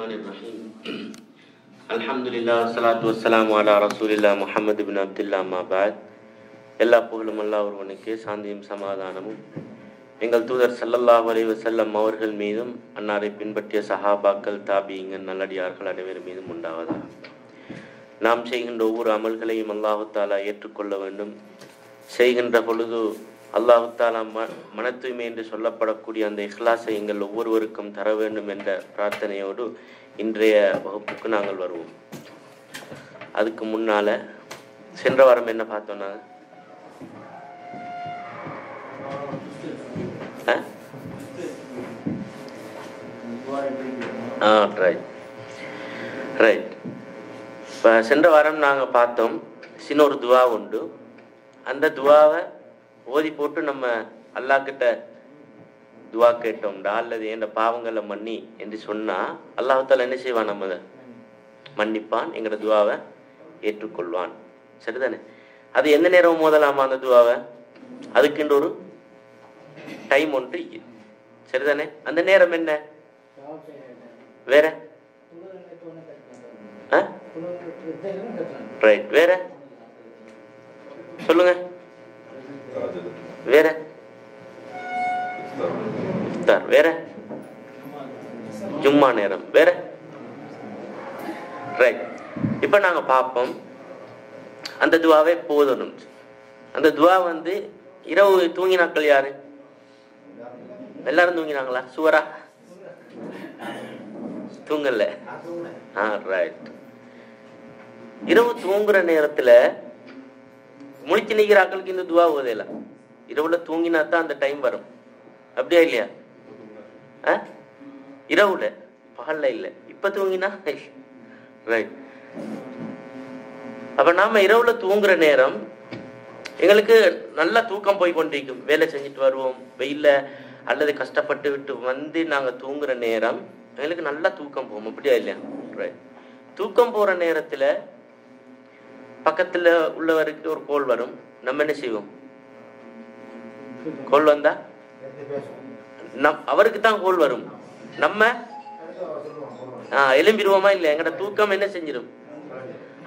الرحمن الرحيم الحمد لله والصلاة والسلام على رسول الله محمد بن عبد الله ما بعد எல்லா புகழும் அல்லா ஒருவனுக்கு சாந்தியும் சமாதானமும் எங்கள் தூதர் ஸல்லல்லாஹு அலைஹி வஸல்லம் அவர்கள் மீதும் அன்னாரை பின்பற்றிய சஹாபாக்கள் தாபியங்கள் நல்லடியார்கள் அனைவர் மீதும் உண்டாவதாக நாம் செய்கின்ற ஒவ்வொரு அமல்களையும் அல்லாஹு தாலா ஏற்றுக்கொள்ள வேண்டும் செய்கின்ற பொழுது அல்லாஹு தாலா ம மன தூய்மை என்று சொல்லப்படக்கூடிய அந்த இஹ்லாஸை எங்கள் ஒவ்வொருவருக்கும் தர வேண்டும் என்ற பிரார்த்தனையோடு இன்றைய வகுப்புக்கு நாங்கள் வருவோம். அதுக்கு முன்னால சென்ற வாரம் என்ன பார்த்தோம்னா ஆ? ரைட் ரைட் இப்போ சென்ற வாரம் நாங்கள் பார்த்தோம் சின்ன ஒரு துவா உண்டு. அந்த துவாவை ஓதி போட்டு நம்ம அல்லாஹ்கிட்ட துவா கேட்டோம்டா அல்லது என்ற பாவங்களை மன்னி என்று சொன்னால் அல்லாஹால என்ன செய்வான் நம்ம மன்னிப்பான் எங்களோட துவாவை ஏற்றுக்கொள்வான். சரிதானே? அது எந்த நேரம் மோதலாமா அந்த துவாவை? அதுக்குன்ற ஒரு டைம் ஒன்று. சரிதானே? அந்த நேரம் என்ன? வேற? ரைட் வேற? சொல்லுங்க. வேற? இஃப்தார் வேற? ஜும்மா நேரம். வேற? ரைட் இப்போ நாங்க பார்ப்போம் அந்த துவாவே போதணும் அந்த துவா வந்து இரவு தூங்கினாக்கள் யாரு? எல்லாரும் தூங்கினாங்களா? சுவரா? தூங்கல. ஆ ரைட் இரவு தூங்குற நேரத்துல முழிச்சு நிற்கிறாக்களுக்கு இந்த துவா ஓதையில இரவுல தூங்கினா தான் அந்த டைம் வரும். அப்படியா இல்லையா? ஆ? இரவுல? பகல்ல இல்ல. இப்ப தூங்கினா? ரைட் அப்ப நாம இரவுல தூங்குற நேரம் எங்களுக்கு நல்லா தூக்கம் போய் கொண்டிருக்கும். வேலை செஞ்சுட்டு வருவோம். வெயில்ல அல்லது கஷ்டப்பட்டு விட்டு வந்து நாங்க தூங்குற நேரம் எங்களுக்கு நல்லா தூக்கம் போகும். அப்படியா இல்லையா? ரைட் தூக்கம் போற நேரத்துல பக்கத்துல உள்ளவருக்கு ஒரு கோல் வரும். நம்ம என்ன செய்வோம்? கோல் வந்தா? நம் அவருக்கு தான் கோல் வரும். நம்ம எலும்பிடுவோமா இல்லை எங்கட தூக்கம் என்ன செஞ்சிடும்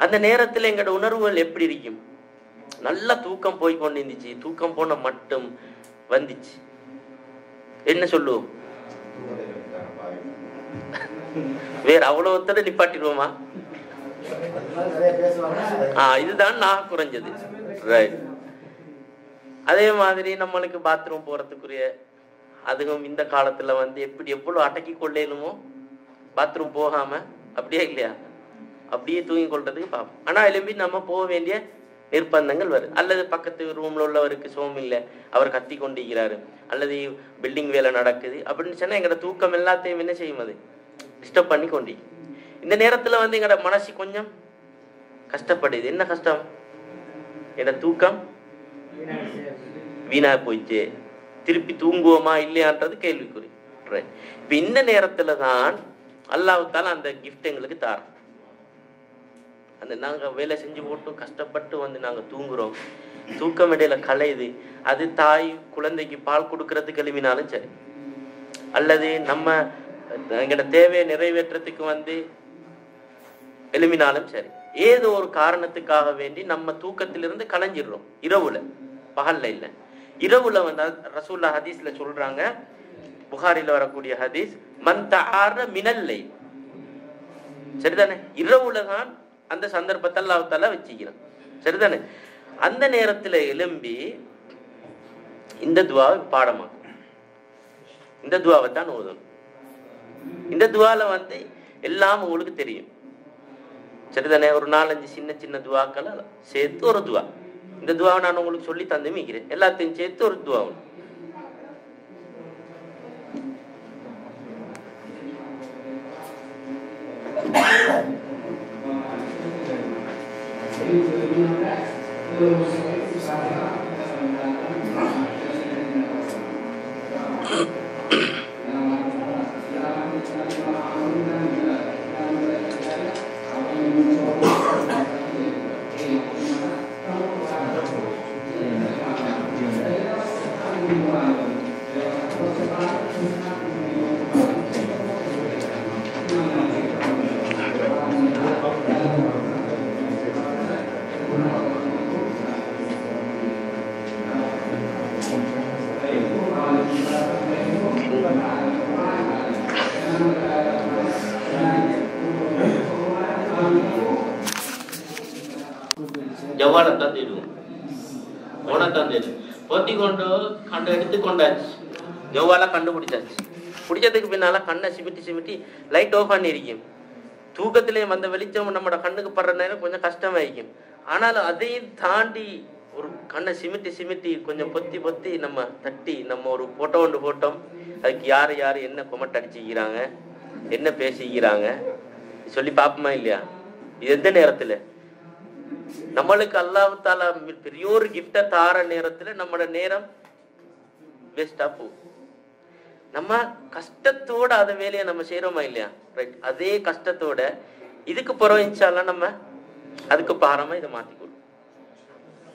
அந்த நேரத்துல எங்கட உணர்வுகள் எப்படி இருக்கும்? நல்லா தூக்கம் போய் கொண்டு இருந்துச்சு தூக்கம் போன மட்டும் வந்துச்சு. என்ன சொல்லுவோம்? வேற அவ்வளவு ஒத்தட நிப்பாட்டிடுவோமா? இதுதான் நான் குறைஞ்சது. ரைட் அதே மாதிரி நம்மளுக்கு பாத்ரூம் போறதுக்குரிய அதுவும் இந்த காலத்துல வந்து எப்படி எவ்வளவு அடக்கி கொள்ளேனுமோ பாத்ரூம் போகாம அப்படியே இல்லையா? அப்படியே தூங்கி கொள்றதுக்கு பார்ப்போம் ஆனா எலும்பி நம்ம போக வேண்டிய நிர்பந்தங்கள் வரும் அல்லது பக்கத்து ரூம்ல உள்ளவருக்கு சோம் இல்லை அவர் கத்தி கொண்டிருக்கிறாரு. அல்லது பில்டிங் வேலை நடக்குது அப்படின்னு சொன்னா எங்கட தூக்கம் எல்லாத்தையும் என்ன செய்யும் அது? டிஸ்டர்ப் பண்ணி கொண்டி இந்த நேரத்துல வந்து எங்கட மனசு கொஞ்சம் கஷ்டப்படுது. என்ன கஷ்டம்? என் தூக்கம்? வீணா போயிடுச்சு. திருப்பி தூங்குவோமா இல்லையான்றது கேள்விக்குறி. Right. இப்ப இந்த நேரத்துல தான் அல்லாஹால அந்த கிஃப்ட் எங்களுக்கு தாரோம். அந்த நாங்க வேலை செஞ்சு போட்டு கஷ்டப்பட்டு வந்து நாங்க தூங்குறோம். தூக்கம் இடையில கலையுது அது தாய் குழந்தைக்கு பால் கொடுக்கறதுக்கு எழுப்பினாலும் சரி. அல்லது நம்ம எங்களோட தேவையை நிறைவேற்றத்துக்கு வந்து எழுமினாலும் சரி. ஏதோ ஒரு காரணத்துக்காக வேண்டி நம்ம தூக்கத்திலிருந்து கலைஞ்சிடுறோம். இரவுல. பகல்ல இல்லை. இரவுல வந்து ரசூல்லா ஹதீஸ்ல சொல்றாங்க. புகாரில வரக்கூடிய ஹதீஸ் மன் தஆர மினல்லை சரிதானே? இரவுல தான் அந்த சந்தர்ப்பத்தை அல்லாஹ் வச்சுக்கிறோம் சரிதானே? அந்த நேரத்துல எழும்பி இந்த துவாவை பாடமாக்கும். இந்த துவாவை தான் ஓதணும். இந்த துவால வந்து எல்லாம் உங்களுக்கு தெரியும். சரிதானே ஒரு நாலஞ்சு சின்ன சின்ன துவாக்களை சேர்த்து ஒரு துவா இந்த துவாவை நான் உங்களுக்கு சொல்லி தந்து மீக்கிறேன் எல்லாத்தையும் சேர்த்து ஒரு துவா 柔らかでる。柔らかでる。பொத்தி கொண்டு கண்டு எடுத்து கொண்டாச்சு ஜவ்வால கண்டுபிடிச்சாச்சு. பிடிச்சதுக்கு பின்னால கண்ணை சிமிட்டி சிமிட்டி லைட் ஆஃப் பண்ணியிருக்கும் தூக்கத்திலே வந்த வெளிச்சம் நம்மட கண்ணுக்கு படுற நேரம் கொஞ்சம் கஷ்டமாயிருக்கும். ஆனாலும் அதையும் தாண்டி ஒரு கண்ணை சிமிட்டி சிமிட்டி கொஞ்சம் பொத்தி பொத்தி நம்ம தட்டி நம்ம ஒரு போட்டோ ஒன்று போட்டோம். அதுக்கு யார் யார் என்ன கொமட்டை அடிச்சுக்கிறாங்க? என்ன பேசிக்கிறாங்க? சொல்லி பார்ப்போமா இல்லையா? இது எந்த நேரத்தில்? நம்மளுக்கு அல்லாஹ் தாலா பெரிய ஒரு கிஃப்டை தார நேரத்துல நம்மளோட நேரம் வேஸ்டா போகும். நம்ம கஷ்டத்தோட அந்த வேலையை நம்ம செய்யறோமா இல்லையா? ரைட் அதே கஷ்டத்தோட இதுக்கு பிறகு இன்ஷால்லாம் நம்ம அதுக்கு பாரமா இதை மாத்திக்கொள்ளும்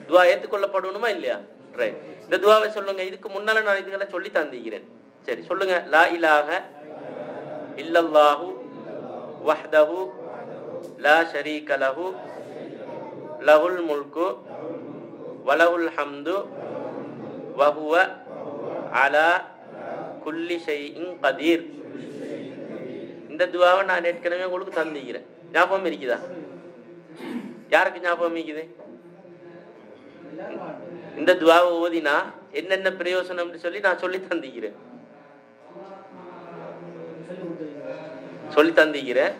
துவா ஏத்துக்கொள்ளப்படணுமா இல்லையா? ரைட் இந்த துவாவை சொல்லுங்க. இதுக்கு முன்னால நான் இதுகளை சொல்லி தந்திக்கிறேன் சரி சொல்லுங்க. லா இலாக இல்லல்லாஹு வஹ்தஹு லா ஷரீக லஹு லவுல் முல்கு வலவுல் ஹம்து வஹுவ அலா குல்லி ஷைஇன் கதீர். இந்த துவாவை நான் ஏற்கனவே உங்களுக்கு தந்திக்கிறேன் ஞாபகம் இருக்குதா? யாருக்கு ஞாபகம் இருக்குது? இந்த துவாவை ஓதினா என்னென்ன பிரயோசனம்னு சொல்லி நான் சொல்லி தந்திக்கிறேன் சொல்லி தந்திக்கிறேன்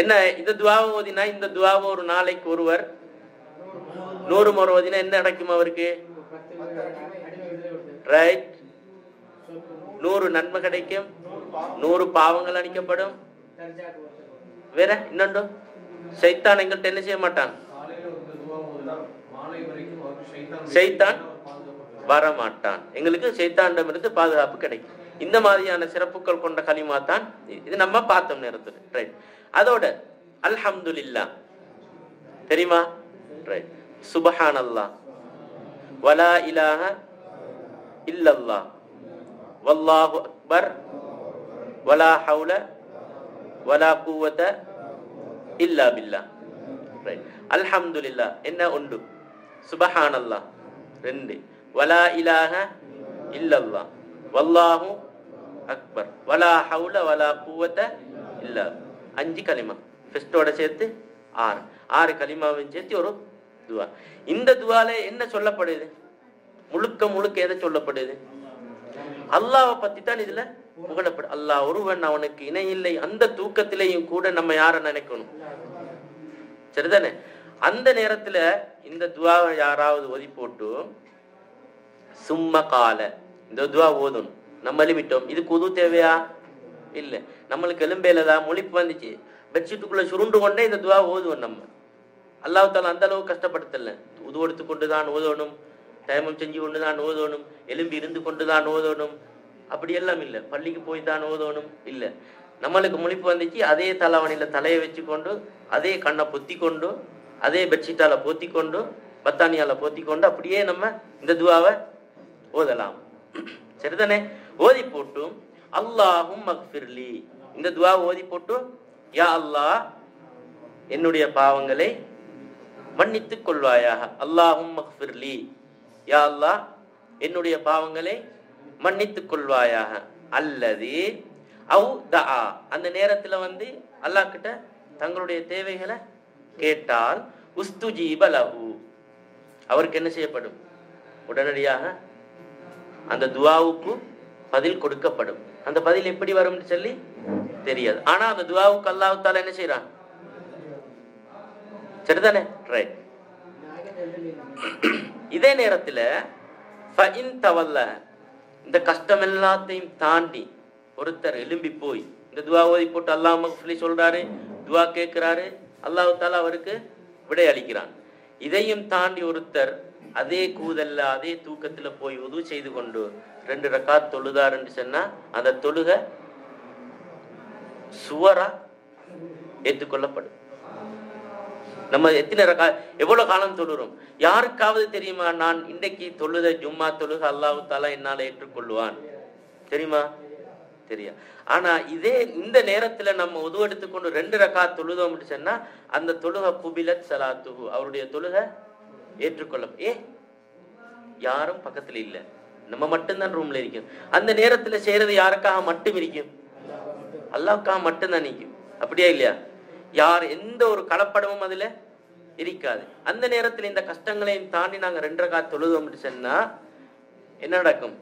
என்ன இந்த துவாவை ஓதினா இந்த துவாவை ஒரு நாளைக்கு ஒருவர்? நூறு முறை ஓதினா என்ன நடக்கும் அவருக்கு? ரைட் நூறு நன்மை கிடைக்கும். நூறு பாவங்கள் அணிக்கப்படும் வேற இன்னொன்று? சைத்தான் எங்கள்கிட்ட என்ன செய்ய மாட்டான்? சைத்தான் வரமாட்டான். எங்களுக்கு சைத்தாண்டம் இருந்து பாதுகாப்பு கிடைக்கும். இந்த மாதிரியான சிறப்புகள் கொண்ட களிமா தான் இது நம்ம பார்த்தோம் நேரத்தில். ரைட் அதோட அல்ஹம்துல்லா தெரியுமா? ரைட் சுபஹான் அல்லா வலா இலாஹ இல்லல்லா வல்லாஹு அக்பர். வலா ஹவுல. வலா குவத. இல்லா பில்லா. ரைட் அல்ஹம்துலில்லா. என்ன உண்டு? சுபஹான் அல்லா ரெண்டு. வலா இலாஹ இல்லல்லா வல்லாஹு அக்பர். வலா ஹவுல. வலா குவத. இல்லா. அஞ்சு கலிமா ஃபெஸ்டோட சேர்த்து ஆறு. ஆறு கலிமாவையும் சேர்த்து ஒரு துவா. இந்த துவால என்ன சொல்லப்படுது? முழுக்க முழுக்க எதை சொல்லப்படுது? அல்லாவை பத்தி தான் இதுல புகழப்படு. அல்லாஹ் ஒருவன் அவனுக்கு இணை இல்லை. அந்த தூக்கத்திலேயும் கூட நம்ம யார நினைக்கணும்? சரிதானே? அந்த நேரத்துல இந்த துவாவை யாராவது ஒதி போட்டு சும்ம கால. இந்த துவா ஓதணும். நம்ம எழுமிட்டோம் இதுக்கு உதவு தேவையா? இல்லை. நம்மளுக்கு எலும்பேலதான் முழிப்பு வந்துச்சு. பெட்ஷீட்டுக்குள்ள சுருண்டு கொண்டே இந்த துவா ஓதுவோம் நம்ம. அல்லாஹ் அந்த அளவுக்கு கஷ்டப்படுத்தல. உது எடுத்து கொண்டு தான் ஓதணும். தயமம் செஞ்சு கொண்டு தான் ஓதணும். எலும்பி இருந்து கொண்டு தான் ஓதணும். அப்படி எல்லாம் இல்லை. பள்ளிக்கு போய் தான் ஓதணும். இல்லை. நம்மளுக்கு முழிப்பு வந்துச்சு. அதே தலைவணியில் தலையை வச்சு கொண்டு அதே கண்ணை பொத்தி கொண்டு அதே பெட்ஷீட்டால போத்தி கொண்டு பத்தானியால போத்தி கொண்டு அப்படியே நம்ம இந்த துவாவை ஓதலாம். சரிதானே? ஓதி போட்டும். அல்லாஹும் மக்ஃபிர்லி. இந்த துவா ஓதி போட்டு யா அல்லாஹ் என்னுடைய பாவங்களை மன்னித்துக் கொள்வாயாக. அல்லாஹும் மஹ்ஃபிர்லி யா அல்லாஹ் என்னுடைய பாவங்களை மன்னித்துக் கொள்வாயாக. அல்லது அவு தஆ. அந்த நேரத்தில் வந்து அல்லாஹ் கிட்ட தங்களுடைய தேவைகளை கேட்டால் உஸ்துஜீப லஹு. அவருக்கு என்ன செய்யப்படும்? உடனடியாக அந்த துவாவுக்கு பதில் கொடுக்கப்படும். அந்த பதில் எப்படி வரும்னு சொல்லி தெரியாது. ஆனா அந்த துவாவுக்கு அல்லாஹ் என்ன செய்யறான் சரிதானே? ரைட் இதே நேரத்துல தவல்ல இந்த கஷ்டம் எல்லாத்தையும் தாண்டி ஒருத்தர் எழும்பி போய் இந்த துவா ஓதி போட்டு அல்லாஹ் மக்ஃபிலி சொல்றாரு துவா கேட்கிறாரு அல்லாஹ் தாலா அவருக்கு விடை அளிக்கிறான். இதையும் தாண்டி ஒருத்தர் அதே கூதல்ல அதே தூக்கத்துல போய் உதவு செய்து கொண்டு ரெண்டு ரக்கா தொழுதாருன்னு சொன்னா அந்த தொழுக சுவரா ஏற்றுக்கொள்ளப்படும். நம்ம எத்தனை ரகா எவ்வளவு காலம் தொழுறோம்? யாருக்காவது தெரியுமா நான் இன்றைக்கு தொழுத ஜும்மா தொழுக அல்லாஹு தாலா என்னால ஏற்றுக்கொள்வான் தெரியுமா? தெரியா. ஆனா இதே இந்த நேரத்துல நம்ம உது எடுத்துக்கொண்டு ரெண்டு ரகா தொழுதோம் சொன்னா அந்த தொழுக குபிலத் சலாத்துகு அவருடைய தொழுக ஏற்றுக்கொள்ள ஏ யாரும் பக்கத்துல இல்ல. நம்ம மட்டும்தான் ரூம்ல இருக்கும். அந்த நேரத்துல செய்யறது யாருக்காக மட்டும் இருக்கும்? அல்லாவுக்காக மட்டும்தான் நிற்கும் அப்படியா இல்லையா? யார் எந்த ஒரு கலப்படமும் அதில் இருக்காது. அந்த நேரத்தில் இந்த கஷ்டங்களையும் தாண்டி நாங்கள் ரெண்டரை காத்து தொழுதோம் சொன்னால் என்ன நடக்கும்?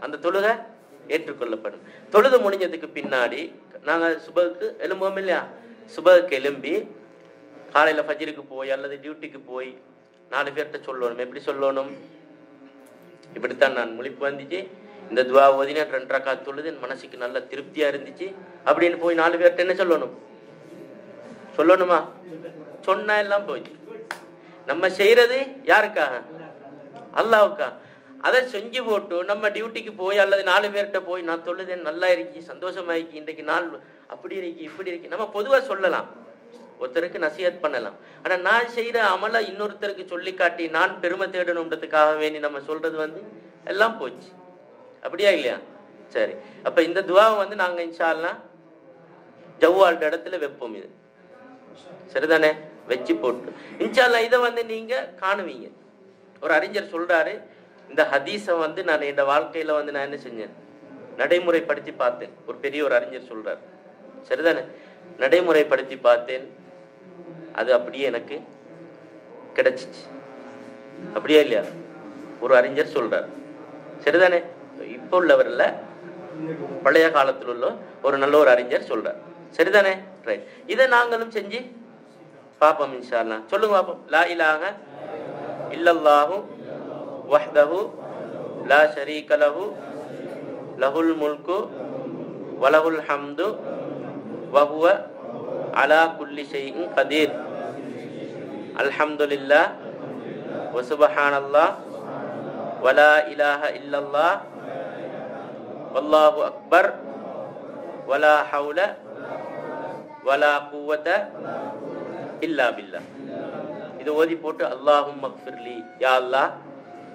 அந்த தொழுகை ஏற்றுக்கொள்ளப்படும். தொழுது முடிஞ்சதுக்கு பின்னாடி நாங்கள் சுபகுக்கு எழும்புவோம் இல்லையா? சுபகுக்கு எழும்பி காலையில் ஃபஜ்ருக்கு போய் அல்லது டியூட்டிக்கு போய் நாலு பேர்கிட்ட சொல்லணும். எப்படி சொல்லணும்? இப்படித்தான் நான் முழிப்பு வந்துச்சு. இந்த துவா ஓதினா ரெண்டு ரக்கா தொழுது என் மனசுக்கு நல்ல திருப்தியா இருந்துச்சு. அப்படின்னு போய் நாலு பேர்கிட்ட என்ன சொல்லணும்? சொல்லணுமா? சொன்னா எல்லாம் போச்சு. நம்ம செய்யறது யாருக்கா? அல்லாவுக்கா. அதை செஞ்சு போட்டு நம்ம டியூட்டிக்கு போய் அல்லது நாலு பேர்கிட்ட போய் நான் தொழுதேன் நல்லா இருக்கி சந்தோஷமா இருக்கி இன்றைக்கு நாள் அப்படி இருக்கு இப்படி இருக்கு. நம்ம பொதுவா சொல்லலாம். ஒருத்தருக்கு நசியத் பண்ணலாம். ஆனா நான் செய்யற அமல இன்னொருத்தருக்கு சொல்லி காட்டி நான் பெருமை தேடணுன்றதுக்காக வேண்டி நம்ம சொல்றது வந்து எல்லாம் போச்சு. அப்படியா இல்லையா? சரி. அப்ப இந்த துவாவை வந்து நாங்க இன்ஷால்லாம் ஜவ்வால்ட இடத்துல வைப்போம் இது. சரிதானே? வச்சு போட்டு. இன்ஷால்லா இதை வந்து நீங்க காணுவீங்க. ஒரு அறிஞர் சொல்றாரு இந்த ஹதீஸை வந்து நான் இந்த வாழ்க்கையில வந்து நான் என்ன செஞ்சேன்? நடைமுறைப்படுத்தி பார்த்தேன். ஒரு பெரிய ஒரு அறிஞர் சொல்றார். சரிதானே? நடைமுறைப்படுத்தி பார்த்தேன். அது அப்படியே எனக்கு கிடைச்சிச்சு. அப்படியா இல்லையா? ஒரு அறிஞர் சொல்றார். சரிதானே? இப்போ உள்ளவர் பழைய காலத்தில் உள்ள ஒரு நல்ல ஒரு அறிஞர் சொல்றார். சரிதானே? ரைட் இதை நாங்களும் செஞ்சு பார்ப்போம் இன்ஷால்லாம் சொல்லுங்க பாப்போம் லா இலாக இல்லல்லாஹு வஹ்தஹு லா ஷரீக லஹு லஹுல் முல்கு வலஹுல் ஹம்து வஹுவ அலா குல்லி ஷைஇன் கதீர். அல்ஹம்துலில்லாஹ் வசுபஹானல்லாஹ் வலா இலாஹ இல்லல்லாஹ் வல்லாஹு அக்பர் வலா ஹவுல வலா குவத இல்லா பில்லா இது ஓதி போட்டு அல்லாஹும் மக்ஃபிர்லி யா அல்லாஹ்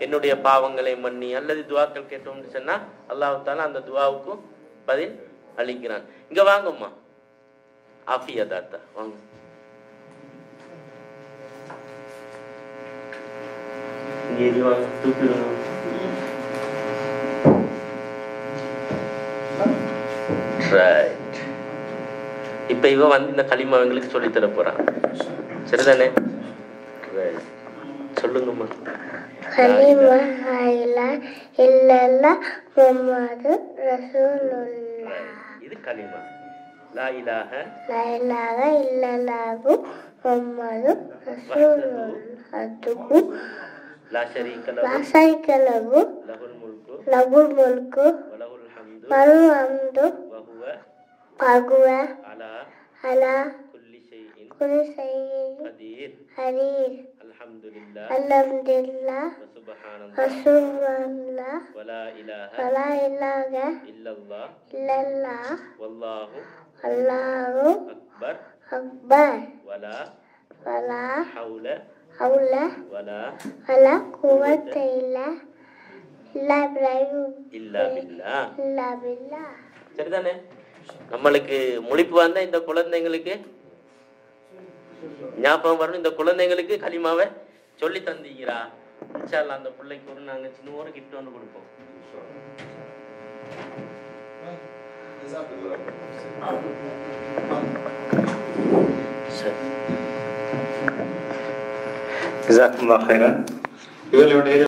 என்னுடைய பாவங்களை மன்னி. அல்லது துவாக்கள் கேட்டோம்னு சொன்னா அல்லாஹ் தாலா அந்த துவாவுக்கும் பதில் அளிக்கிறான். இங்க வாங்கம்மா. ஆஃபியா தாத்தா வாங்க. இங்கே வாங்க தூக்கிடுங்க ரைட் இப்ப இவ வந்து இந்த களிமா அவங்களுக்கு சொல்லி தர போறான். சரிதானே. சொல்லுங்கம்மா. கலிமா ஹைலா இல்லல்லா முஹம்மது Right. இது களிமா. லா இலாஹ. இல்லல்லாஹு முஹம்மது லா ஷரீக லஹு. வாசைக்கலகு லஹுல் முல்கு. லகுல் முல்கு. வலஹுல் ஹம்து. மறு அம்து வஹுவ பகுவ அலா அலா குல்லி ஷைஇன் குல் செய்யின் கதீர். ஹரீர் அல்ஹம்துலில்லாஹ். அல்ஹம்துலில்லாஹ். வசுப்ஹானல்லாஹ். வசுபல்லாஹ் வலா இலாஹ வலா இல்லாக இல்லல்லாஹ். இல்லல்லாஹ். வல்லாஹு அல்லாஹு அக்பர். அக்பர். வலா வலா ஹவுல. ஹவுல. வலா வலா குவத்த இல்ல. இல்லா இப்ராஹிம். இல்லா பில்லா. இல்லா பில்லா. சரிதானே? நம்மளுக்கு முழிப்பு வந்தா இந்த குழந்தைங்களுக்கு ஞாபகம் வரணும். இந்த குழந்தைங்களுக்கு களிமாவை சொல்லி தந்தீங்கிறா இன்ஷால்லா அந்த பிள்ளைக்கு ஒரு நாங்க சின்ன ஒரு கிஃப்ட் ஒன்று கொடுப்போம். இவர்களுடைய